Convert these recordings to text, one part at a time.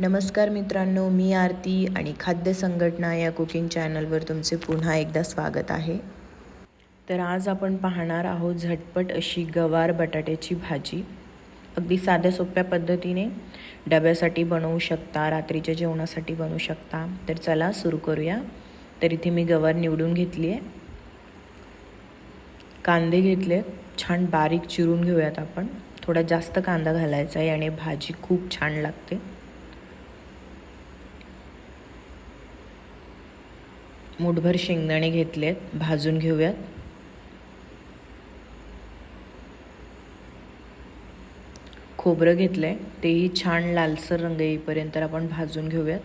नमस्कार मित्रांनो मी आरती आणि खाद्य संघटना या कुकिंग चॅनलवर तुमचे पुन्हा एकदा स्वागत आहे. तर आज आपण पाहणार आहोत झटपट अशी गवार बटाट्याची भाजी. अगदी साध्या सोप्या पद्धतीने डब्यासाठी बनवू शकता रात्रीच्या जेवणासाठी बनवू शकता. तर चला सुरू करूया. तर इथे मी गवार निवडून घेतली आहे. कांदे घेतले छान बारीक चिरून घेऊयात आपण. थोडा जास्त कांदा घालायचा आहे आणि भाजी खूप छान लागते. मुठभर शेंगदाणे घेतलेत भाजून घेऊयात. खोबरं घेतलंय तेही छान लालसर रंग येईपर्यंत आपण भाजून घेऊयात.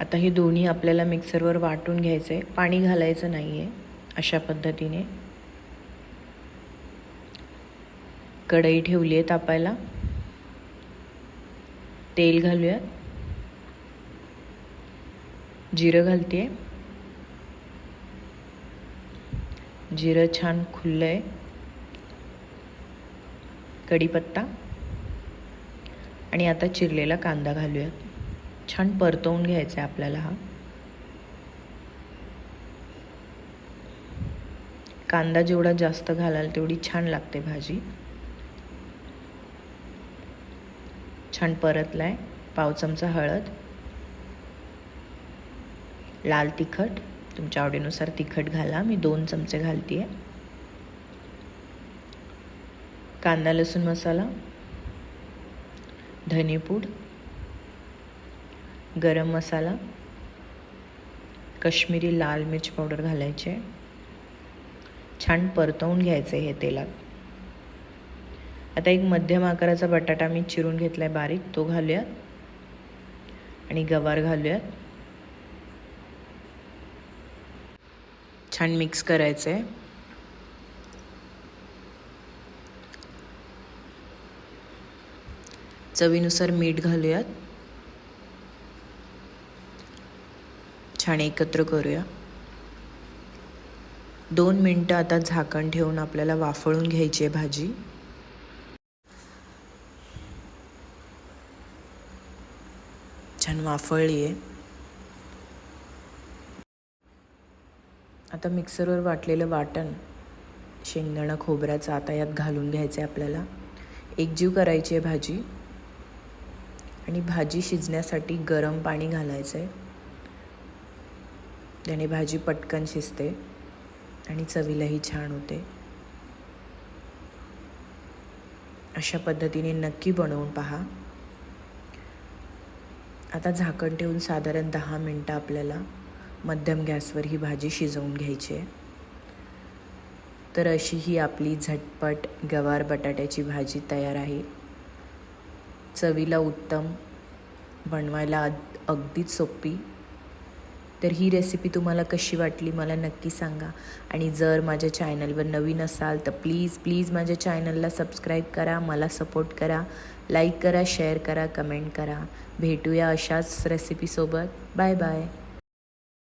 आता हे दोन्ही आपल्याला मिक्सरवर वाटून घ्यायचं आहे पाणी घालायचं नाही आहे अशा पद्धतीने. कढई ठेवली आहे तापायला. तेल घालूयात. जिरं घालते आहे जिरं छान खुल्लं आहे कढीपत्ता. आणि आता चिरलेला कांदा घालूयात. छान परतवून घ्यायचा आहे आपल्याला हा. कांदा जेवढा जास्त घालाल तेवढी छान लागते भाजी. छान परतला आहे पाव चमचा हळद. लाल तिखट. तुमच्या आवडीनुसार तिखट घाला. मी दोन चमचे घालते आहे कांदा लसूण मसाला. धनेपूड गरम मसाला. कश्मीरी लाल मिर्च पावडर घालायचे. छान परतवून घ्यायचं हे तेलात. आता एक मध्यम आकाराचा बटाटा मी चिरून घेतला आहे बारीक. तो घालूयात. आणि गवार घालूयात. छान मिक्स करायचं आहे चवीनुसार मीठ घालूयात. छान एकत्र करूया. दोन मिनटं आता झाकण ठेवून आपल्याला वाफळून घ्यायची आहे भाजी. छान वाफळली आहे आता मिक्सरवर वाटलेलं वाटण शेंगदाणा खोबऱ्याचं आता यात घालून घ्यायचं आहे आपल्याला. एकजीव करायची आहे भाजी आणि भाजी शिजण्यासाठी गरम पाणी घालायचं आहे त्याने भाजी पटकन शिजते आणि चवीलाही छान होते. अशा पद्धतीने नक्की बनवून पहा. आता झाकण ठेवून साधारण दहा मिनटं आपल्याला मध्यम गॅसवर ही भाजी शिजवून घ्यायची आहे. तर अशी ही आपली झटपट गवार बटाट्याची भाजी तयार आहे. चवीला उत्तम बनवायला अगदीच सोपी. तर ही रेसिपी तुम्हाला कशी वाटली मला नक्की सांगा. आणि जर माझ्या चॅनलवर नवीन असाल तर प्लीज प्लीज माझ्या चॅनलला सबस्क्राईब करा मला सपोर्ट करा लाईक करा शेअर करा कमेंट करा. भेटूया अशाच रेसिपीसोबत बाय बाय